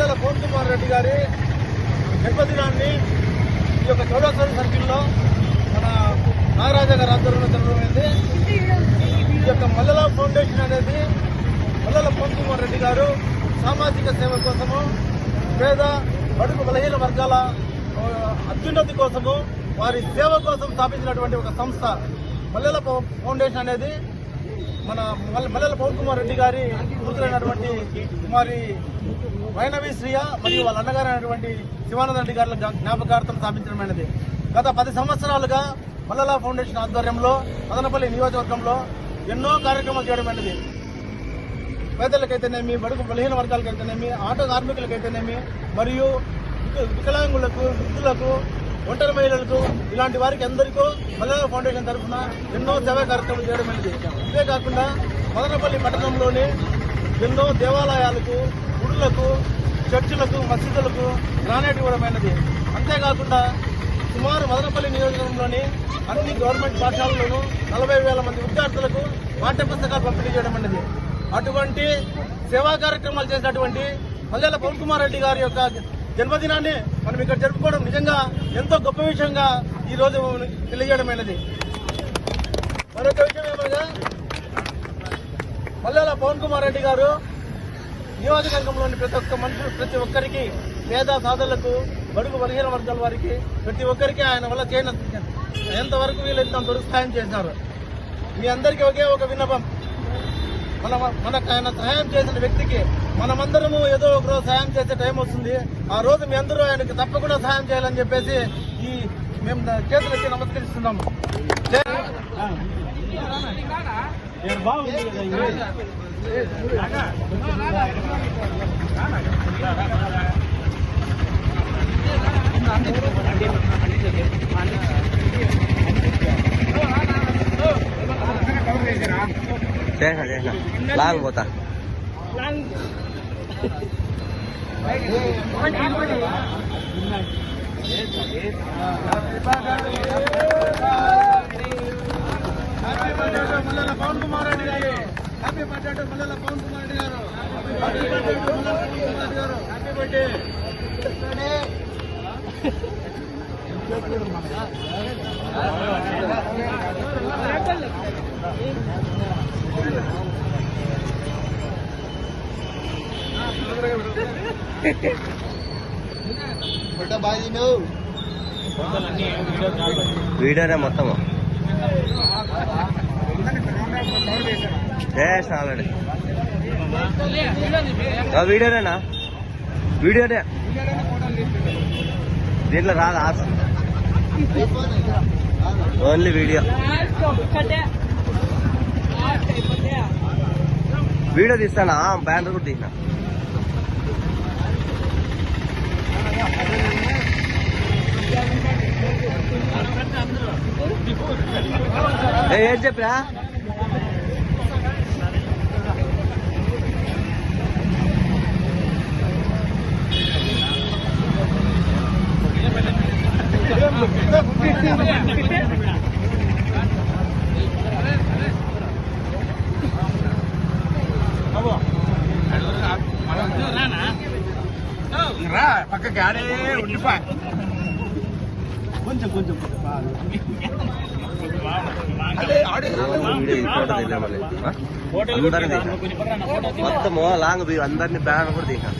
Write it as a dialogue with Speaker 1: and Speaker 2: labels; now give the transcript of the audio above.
Speaker 1: మల్లెల పవన్ కుమార్ రెడ్డి గారి జన్మదినాన్ని ఈ యొక్క చౌడాసరి సర్కిల్లో మన నాగరాజా గారి ఆధ్వర్యంలో జరగమైంది ఈ యొక్క మల్లెల ఫౌండేషన్ అనేది మల్లెల పవన్ కుమార్ రెడ్డి గారు సామాజిక సేవ కోసము పేద బడుగు బలహీన వర్గాల అత్యున్నతి కోసము వారి సేవ కోసం స్థాపించినటువంటి ఒక సంస్థ మల్లెల ఫౌండేషన్ అనేది మన మల్ల- మల్లెల పవన్ కుమార్ రెడ్డి గారి కూతురైనటువంటి కుమారి వైనవి శ్రీయ మరియు వాళ్ళ అన్నగారు అయినటువంటి శివానంద రెడ్డి గారి జ్ఞాపకార్థం స్థాపించడమైనది. గత పది సంవత్సరాలుగా మల్లెల ఫౌండేషన్ ఆధ్వర్యంలో మదనపల్లి నియోజకవర్గంలో ఎన్నో కార్యక్రమాలు చేయడమైనది. పేదలకైతేనేమి బడుగు బలహీన వర్గాలకైతేనేమి ఆటో కార్మికులకైతేనేమి మరియు వికలాంగులకు వృద్ధులకు ఒంటరి మహిళలకు ఇలాంటి వారికి అందరికీ మల్లెల ఫౌండేషన్ తరఫున ఎన్నో సేవా కార్యక్రమాలు చేయడమైనది ఇదే కాకుండా మదనపల్లి పట్టణంలోని ఎన్నో దేవాలయాలకు గుడులకు చర్చిలకు మసీదులకు గ్రానైట్ ఇవ్వడమైనది అంతేకాకుండా సుమారు మదనపల్లి నియోజకవర్గంలోని అన్ని గవర్నమెంట్ పాఠశాలలోనూ నలభై వేల మంది విద్యార్థులకు పాఠ్య పుస్తకాలు పంపిణీ చేయడం అనేది. అటువంటి సేవా కార్యక్రమాలు చేసినటువంటి మల్లెల పవన్ కుమార్ రెడ్డి గారి యొక్క జన్మదినాన్ని మనం ఇక్కడ జరుపుకోవడం నిజంగా ఎంతో గొప్ప విషయంగా ఈ రోజు తెలియజేయడమైనది. మరొక విషయం ఏమనగా మల్లెల పవన్ కుమార్ రెడ్డి గారు నియోజకవర్గంలోని ప్రతి ఒక్క మనుషులు ప్రతి ఒక్కరికి పేద సాధులకు బడుగు బలహీన వర్గాల వారికి ప్రతి ఒక్కరికి ఆయన వల్ల చేయన ఎంతవరకు వీలైతే అంతవరకు సహాయం చేశారు. మీ అందరికీ ఒకే ఒక విన్నపం. మన మనకు ఆయన సహాయం చేసిన వ్యక్తికి మనమందరము ఏదో ఒక రోజు సహాయం చేసే టైం వస్తుంది. ఆ రోజు మీ అందరూ ఆయనకి తప్పకుండా సహాయం చేయాలని చెప్పేసి ఈ మేము చేతులు వచ్చి నమస్కరిస్తున్నాము.
Speaker 2: చేసిన చేసిన లాంగ్ పోతా
Speaker 1: happy birthday Mallela Pavan Kumar Reddy garu happy birthday Mallela Pavan Kumar Reddy garu happy birthday Mallela Pavan Kumar Reddy garu happy birthday
Speaker 2: వీడియోనే మొత్తము. చేసిన ఆల్రెడీ ఆ, వీడియోనేనా? వీడియోనే. దీంట్లో రాదు ఆశ ఓన్లీ వీడియో. వీడియో తీస్తానా? బ్యానర్ కూడా తీసిన. ఏం చెప్పరా
Speaker 1: రా పక్కకి ఆడే ఉండిపా కొంచెం కొంచెం
Speaker 2: వీడియో ఈ ఫోటో తీద్దాం మళ్ళీ. ఆ? అందరిని తీసిన మొత్తము లాంగ్ వ్యూ అందరిని బ్యానర్ కూడా తీసిన